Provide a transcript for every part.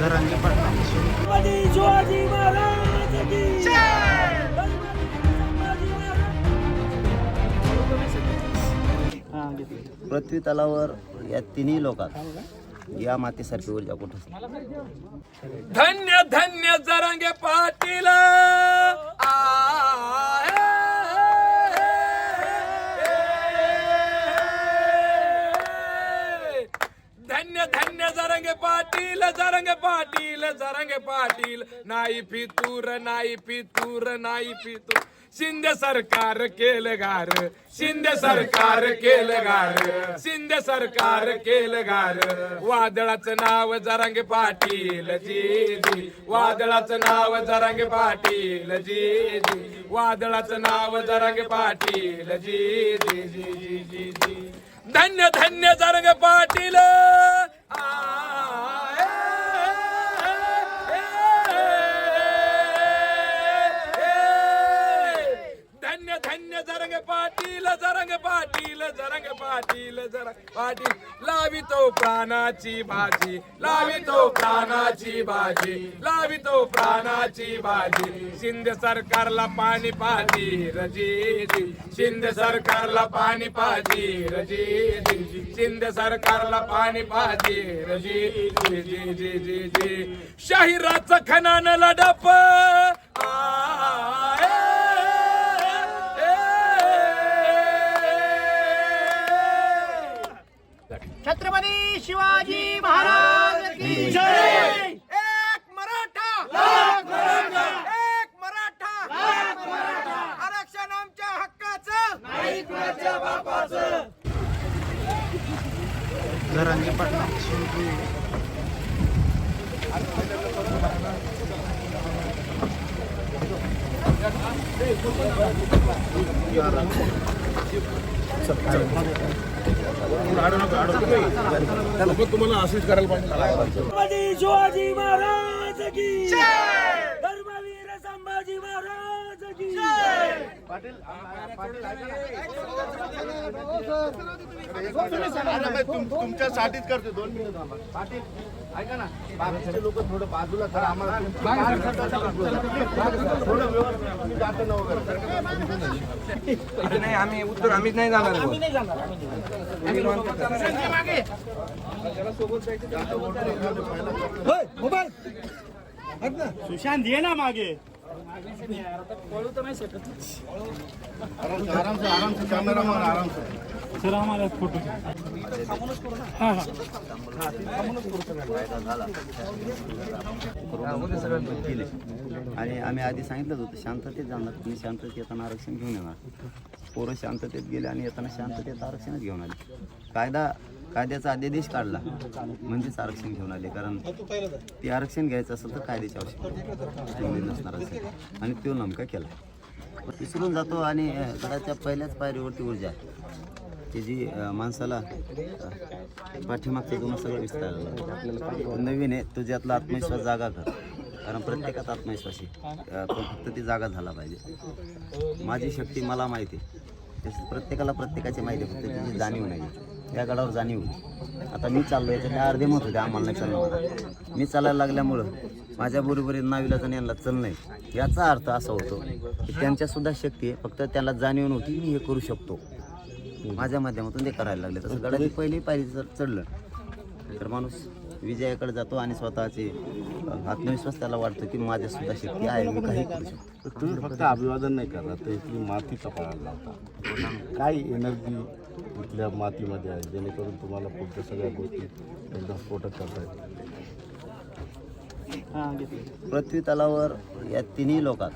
पाटील हां पृथ्वी तलावर या तिन्ही लोकात या मातीसारखी ऊर्जा नाही. धन्य धन्य जरांगे पाटील जरंगे पाटील जरंगे पाटील जरंगे पाटील. नाही फितूर नाही फितूर नाही फितूर. शिंदे सरकार केलं गार. शिंदे सरकार केलं गार. शिंदे सरकार केलं गार. वादळाचं नाव जरांगे पाटील जी जी. वादळाचं नाव जरांगे पाटील जी जी. वादळाचं नाव जरांगे पाटील जी जी जी जी जी जी. धन्य धन्य जरंग पाटील. जरंग पाटील जरंग पाटील जरंग पाटील. लावितो प्राणाची भाजी लावितो प्राणाची भाजी लावितो प्राणाची भाजी शिंदे सरकारला पाणी पाजी रजी शिंदे सरकारला पाणी पाजी रजी शिंदे सरकारला पाणी पाजी रजी जी जी जी जी. शाहिराचं खनान लडप जरांगे पाटील छत्रपती शिवाजी महाराज की धर्मवीर संभाजी महाराज की. तुमच्यासाठीच करतो दोन मिनिट थांबा पाटील ऐका ना बाकीचे लोक थोडं बाजूला करा आम्हाला थोडं व्यवस्थित नाही आम्ही उत्तर आम्हीच नाही जाणार सुशांत ये ना मागे आराम से आराम से आराम से सर आम्हाला फोटो केले आणि आम्ही आधी सांगितलंच होतं शांततेत जाणार. तुम्ही शांततेत येताना आरक्षण घेऊन येणार. पोरं शांततेत गेले आणि येताना शांततेत आरक्षणच घेऊन आले. कायदा कायद्याचा अध्यादेश काढला. म्हणजेच आरक्षण घेऊन आले. कारण ते आरक्षण घ्यायचं असेल तर कायद्याची आवश्यकता नसणार असेल आणि तो नेमका केला. विसरून जातो आणि घराच्या पहिल्याच पायरीवरती ऊर्जा. ती की जी माणसाला अं, दोन गुण सगळं विस्तारलं. नवीन आहे तुझ्यातला आत्मविश्वास जागा कर. कारण प्रत्येकात आत्मविश्वास आहे. पण फक्त ती जागा झाला पाहिजे. माझी शक्ती मला माहिती आहे. तसंच प्रत्येकाला प्रत्येकाची माहिती फक्त तिची जाणीव नाही या गडावर जाणीव होती. आता मी चाललो याच्यात अर्धे मत होते आम्हाला नाही चाललं मला मी चालायला लागल्यामुळं माझ्या बरोबरीत नावीला यांना चल नाही याचा अर्थ असा होतो की त्यांच्यासुद्धा शक्ती आहे फक्त त्याला जाणीव नव्हती मी हे करू शकतो. माझ्या माध्यमातून ते करायला लागले. तसं गडाची पहिली पायरी जर चढलं तर माणूस विजयाकडे जातो आणि स्वतःचे आत्मविश्वास त्याला वाटतो की माझ्या सुद्धा शक्ती आहे मी काही करू शकतो. तर तुम्ही फक्त अभिवादन नाही करणार तर इथली माती तपाळायला लावता. काय एनर्जी इथल्या मातीमध्ये आहे जेणेकरून तुम्हाला पुढच्या सगळ्या गोष्टी एकदम स्फोटक करता येतील? हां पृथ्वी तलावर या तिन्ही लोकात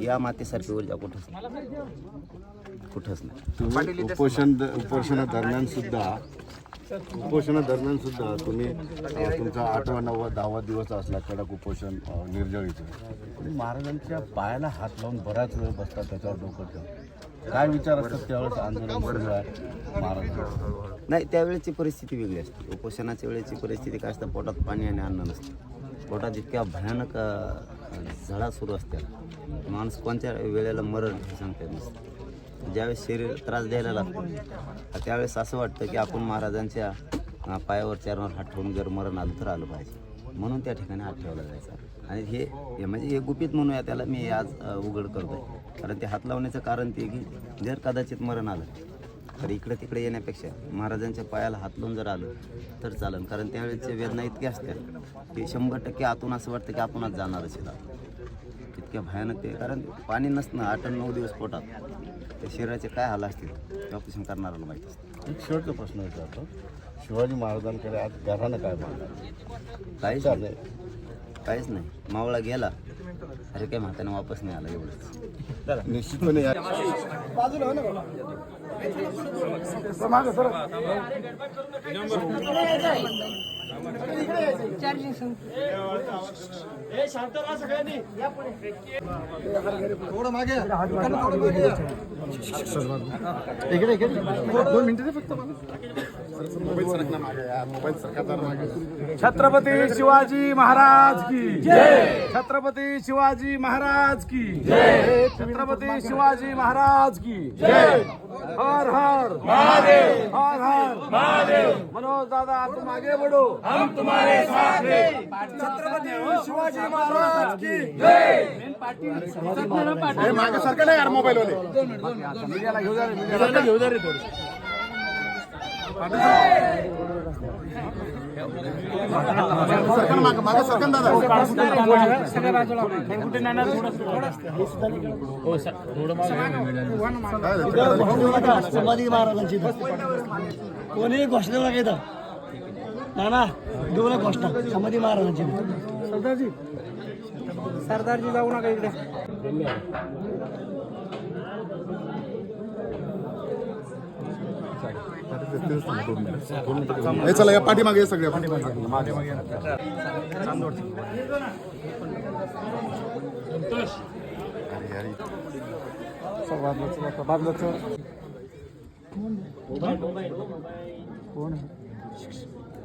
या मातीसारखी ऊर्जा कुठंच नाही. कुठंच नाही. तुम्ही उपोषण उपोषणा दरम्यान सुद्धा उपोषणा दरम्यान सुद्धा तुम्ही तुमचा आठवा नववा दहावा दिवस असला कडक उपोषण निर्जळीचं. महाराजांच्या पायाला हात लावून बराच वेळ बसतात त्याच्यावर डोकं ठेवून. काय विचार असतात त्यावेळेस? आंदोलन सुरू आहे महाराजांचं. नाही त्यावेळेची परिस्थिती वेगळी असते. उपोषणाच्या वेळेची परिस्थिती काय असतं? पोटात पाणी आणि अन्न नसतं. पोटात इतक्या भयानक झळा सुरू असतात. माणूस कोणत्या वेळेला मरण हे सांगता येत नसतं. ज्यावेळेस शरीर त्रास द्यायला लागतो त्यावेळेस असं वाटतं की आपण महाराजांच्या पायावर चरणावर हात ठेवून जर मरण आलं तर आलं पाहिजे. म्हणून त्या ठिकाणी हात ठेवला जायचा. आणि हे हे म्हणजे हे गुपित म्हणूया त्याला मी आज उघड उघड आहे कारण ते हात लावण्याचं कारण ते की जर कदाचित मरण आलं तर इकडे तिकडे येण्यापेक्षा महाराजांच्या पायाला हात लावून जर आलं तर चालेल कारण त्यावेळेच्या वेदना इतक्या असतात की शंभर टक्के आतून असं वाटतं की आपणच जाणारच असेल इतक्या भयानक ते कारण पाणी नसणं आठ नऊ दिवस पोटात. त्या शरीराचे काय हाल असतील ते ऑपरेशन करणाऱ्याला माहीत असतं. एक शेवटचा प्रश्न विचारतो. शिवाजी महाराजांकडे आज घरानं काय मागणार काहीच नाही. काहीच नाही. मावळा गेला. अरे काय म्हाताने वापस नाही आला एवढंच. निश्चितपणे या छत्रपती शिवाजी महाराज की छत्रपती शिवाजी महाराज की छत्रपती शिवाजी महाराज की हर हर महादेव. हर हर महादेव. मनोज दादा तुम मागे बढ़ो हम तुम्हारे साथ हैं। छत्रपती शिवाजी महाराज की जय। मागे सरकार नाही यार मोबाईल वाले मीडियाला घेऊ द्या रे, थोडी. मागे मागे दादा. संभाजी महाराजांची कोणी घोषणा देऊ नका इथं ना ना देऊ नका घोषणा संभाजी महाराजांची. सरदारजी. सरदारजी जाऊ नका इकडे. हे चला या पाठीमागे सगळ्या. पाठीमागे